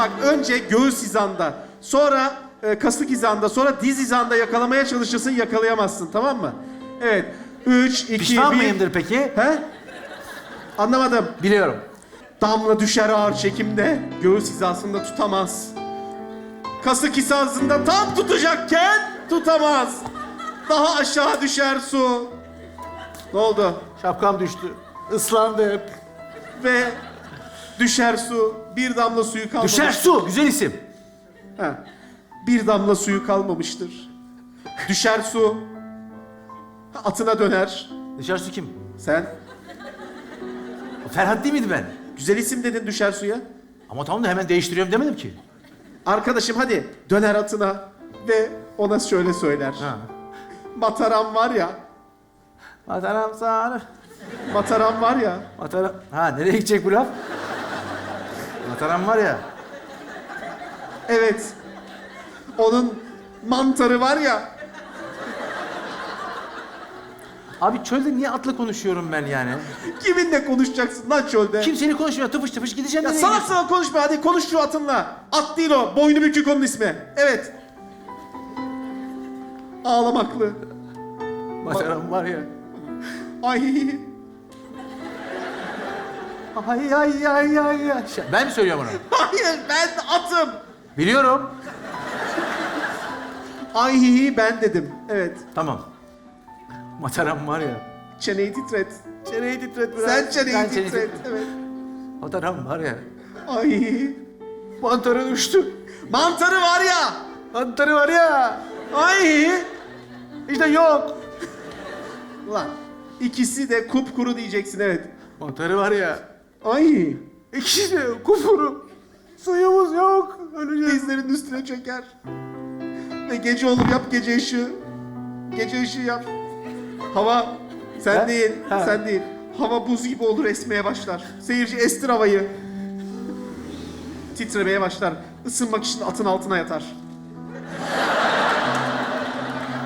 bak önce göğüs hizanda, sonra e, kasık hizanda, sonra diz hizanda yakalamaya çalışırsın, yakalayamazsın tamam mı? Evet. 3, 2, 1. Pişman mıyımdır peki? He? Anlamadım. Biliyorum. Damla düşer ağır çekimde, göğüs hizasında tutamaz. Kasık hizasında tam tutacakken tutamaz. Daha aşağı düşer su. Ne oldu? Şapkam düştü. Islandı hep. Ve düşer su, bir damla suyu kalmamış. Düşer su. Güzel isim. Ha, bir damla suyu kalmamıştır. Düşer su, atına döner. Düşer su kim? Sen Ferhat değil miydi ben? güzel isim dedin düşer suya. Ama tamam da hemen değiştiriyorum demedim ki. Arkadaşım hadi döner atına ve ona şöyle söyler. Ha. Mataram var ya, Mataram sarı. mataram var ya. Mataram... Ha nereye gidecek bu laf? Mataram var ya. Evet. Onun mantarı var ya. Abi çölde niye atla konuşuyorum ben yani? Kiminle konuşacaksın lan çölde? Kimseyle konuşmuyor. Tıpış tıpış gideceğim Ya nereye salak gidiyorsun? salak konuşma hadi konuş şu atınla. At değil o. Boynu bükük onun ismi. Evet. Ağlamaklı. Mataram var ya. Ay. Ay ay ay ay ay. Ş- Ben mi söylüyorum onu? Hayır ben atım. Biliyorum. Ay hi hi ben dedim. Evet. Tamam. Mataram var ya. Çeneyi titret. Çeneyi titret biraz. Sen çeneyi Ben titret. Evet. Mataram var ya. Ay. Mantarı düştü. Mantarı var ya. Mantarı var ya. Ay. İşte yok. Ulan ikisi de kupkuru diyeceksin evet. Mantarı var ya. Ay. İkisi de kufuru. Suyumuz yok. Öleceğiz. Dizlerin üstüne çöker. Ve gece olur yap gece ışığı. Gece ışığı yap. Hava sen Ha? değil, Ha. sen değil. Hava buz gibi olur esmeye başlar. Seyirci estir havayı. Titremeye başlar. Isınmak için atın altına yatar.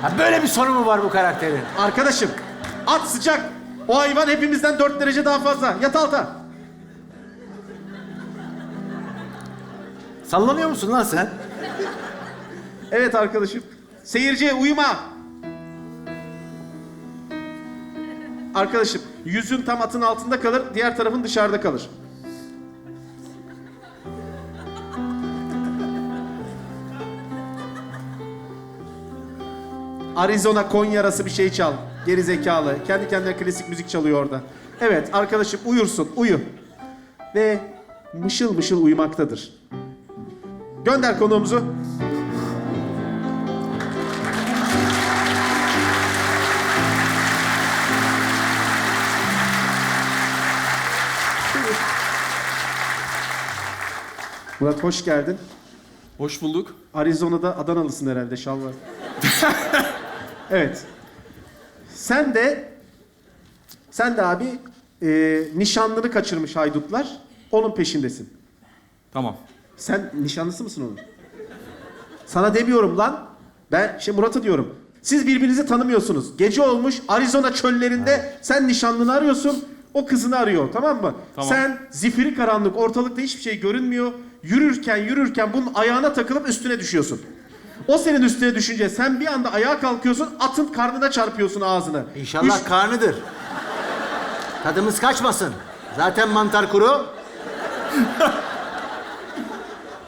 Ha, böyle bir sorun mu var bu karakterin? Arkadaşım at sıcak. O hayvan hepimizden 4 derece daha fazla. Yat alta. Sallanıyor musun lan sen? Evet arkadaşım. Seyirci uyuma. Arkadaşım yüzün tam atın altında kalır, diğer tarafın dışarıda kalır. Arizona Konya arası bir şey çal. Geri zekalı. Kendi kendine klasik müzik çalıyor orada. Evet arkadaşım uyursun, uyu. Ve mışıl mışıl uyumaktadır. Gönder konuğumuzu. Murat hoş geldin. Hoş bulduk. Arizona'da Adanalısın herhalde şal var. evet. Sen de sen de abi e, nişanlını kaçırmış haydutlar. Onun peşindesin. Tamam. Sen nişanlısı mısın onun? Sana demiyorum lan. Ben şey Murat'ı diyorum. Siz birbirinizi tanımıyorsunuz. Gece olmuş Arizona çöllerinde sen nişanlını arıyorsun. O kızını arıyor tamam mı? Tamam. Sen zifiri karanlık ortalıkta hiçbir şey görünmüyor. Yürürken yürürken bunun ayağına takılıp üstüne düşüyorsun. O senin üstüne düşünce sen bir anda ayağa kalkıyorsun atın karnına çarpıyorsun ağzını. İnşallah Üç- karnıdır. Tadımız kaçmasın. Zaten mantar kuru.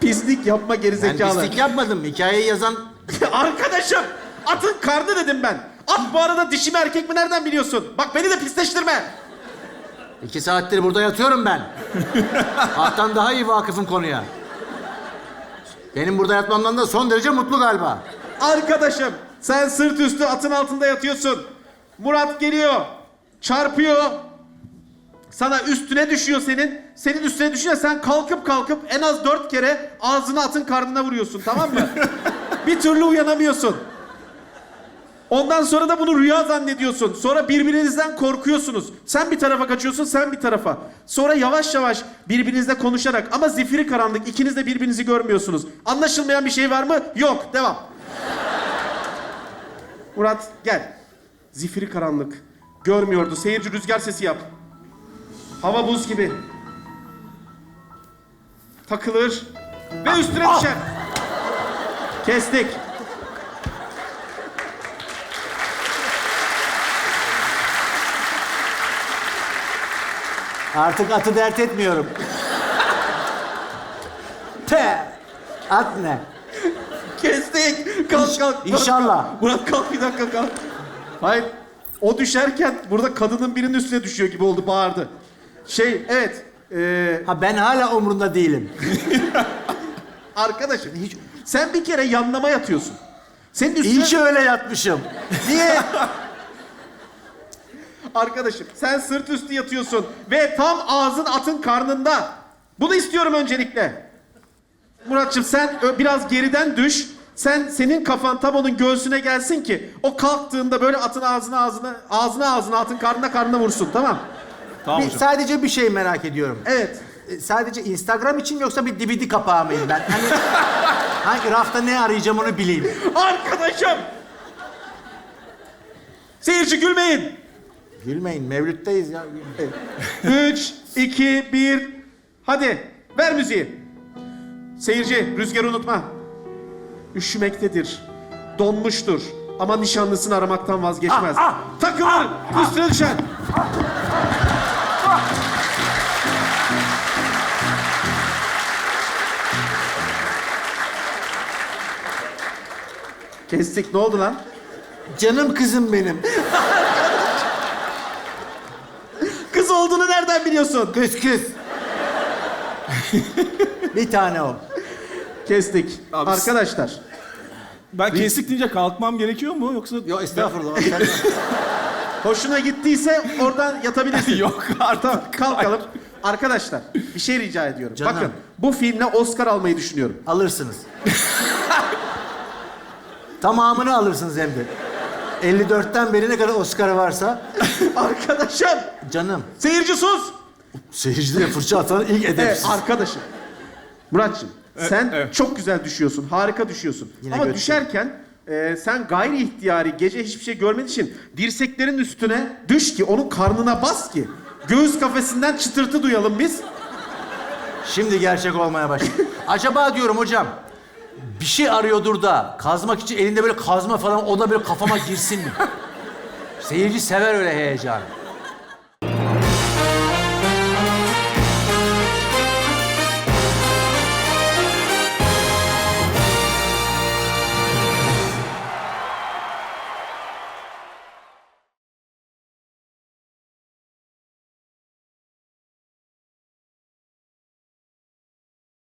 pislik yapma Ben gerizekalı. pislik yapmadım. Hikayeyi yazan Arkadaşım atın karnı dedim ben. At bu arada dişi mi erkek mi nereden biliyorsun? Bak beni de pisleştirme. iki saattir burada yatıyorum ben. Attan daha iyi vakıfım konuya. Benim burada yatmamdan da son derece mutlu galiba. Arkadaşım sen sırt üstü atın altında yatıyorsun. Murat geliyor. Çarpıyor. Sana üstüne düşüyor senin. Senin üstüne düşünce sen kalkıp kalkıp en az dört kere ağzını atın karnına vuruyorsun tamam mı? bir türlü uyanamıyorsun. Ondan sonra da bunu rüya zannediyorsun. Sonra birbirinizden korkuyorsunuz. Sen bir tarafa kaçıyorsun, sen bir tarafa. Sonra yavaş yavaş birbirinizle konuşarak ama zifiri karanlık ikiniz de birbirinizi görmüyorsunuz. Anlaşılmayan bir şey var mı? Yok. Devam. Murat gel. Zifiri karanlık. Görmüyordu. Seyirci rüzgar sesi yap. Hava buz gibi. Takılır. Ve üstüne düşer. Kestik. Artık atı dert etmiyorum. Te. At ne? Kestik. Kalk kalk. Murat, İnşallah. Murat kalk bir dakika kalk. Hayır. O düşerken burada kadının birinin üstüne düşüyor gibi oldu bağırdı. Şey evet. Ee, Ha ben hala umrunda değilim. arkadaşım hiç sen bir kere yanlama yatıyorsun. Senin üstüne İyi ki öyle yatmışım. niye? Arkadaşım sen sırt üstü yatıyorsun ve tam ağzın atın karnında. Bunu istiyorum öncelikle. Muratçım sen ö- biraz geriden düş. Sen senin kafan tam onun göğsüne gelsin ki o kalktığında böyle atın ağzına ağzına ağzına ağzına atın karnına karnına vursun tamam? Tamam Bir- hocam. sadece bir şey merak ediyorum. Evet. E, Sadece Instagram için yoksa bir DVD kapağı mıyım ben? Hani hangi rafta ne arayacağım onu bileyim. Arkadaşım. Seyirci gülmeyin. Gülmeyin, Mevlüt'teyiz ya. 3, 2, 1. Hadi ver müziği. Seyirci rüzgarı unutma. Üşümektedir. Donmuştur. Ama nişanlısını aramaktan vazgeçmez. Takılır. Üstüne düşer. Kestik. Ne oldu lan? Canım kızım benim. Kız olduğunu nereden biliyorsun? Kız kız. bir tane o. Kestik. Abi, Arkadaşlar. Ben kestik deyince kalkmam gerekiyor mu yoksa? Yok estağfurullah. Hoşuna gittiyse oradan yatabilirsin. Yok artık. Tamam kalkalım. Arkadaşlar bir şey rica ediyorum. Canım. Bakın bu filmle Oscar almayı düşünüyorum. Alırsınız. Tamamını alırsınız hem de. 54'ten beri ne kadar Oscar'ı varsa. Arkadaşım Canım. seyirci sus. Seyircilere fırça atan ilk Evet edepsiz. arkadaşım. Muratçım sen evet. çok güzel düşüyorsun. Harika düşüyorsun. Yine Ama götür. düşerken e, sen gayri ihtiyari gece hiçbir şey görmediğin için dirseklerin üstüne düş ki onun karnına bas ki göğüs kafesinden çıtırtı duyalım biz. Şimdi gerçek olmaya başladı. Acaba diyorum hocam, bir şey arıyordur da kazmak için elinde böyle kazma falan o da böyle kafama girsin mi? Seyirci sever öyle heyecanı.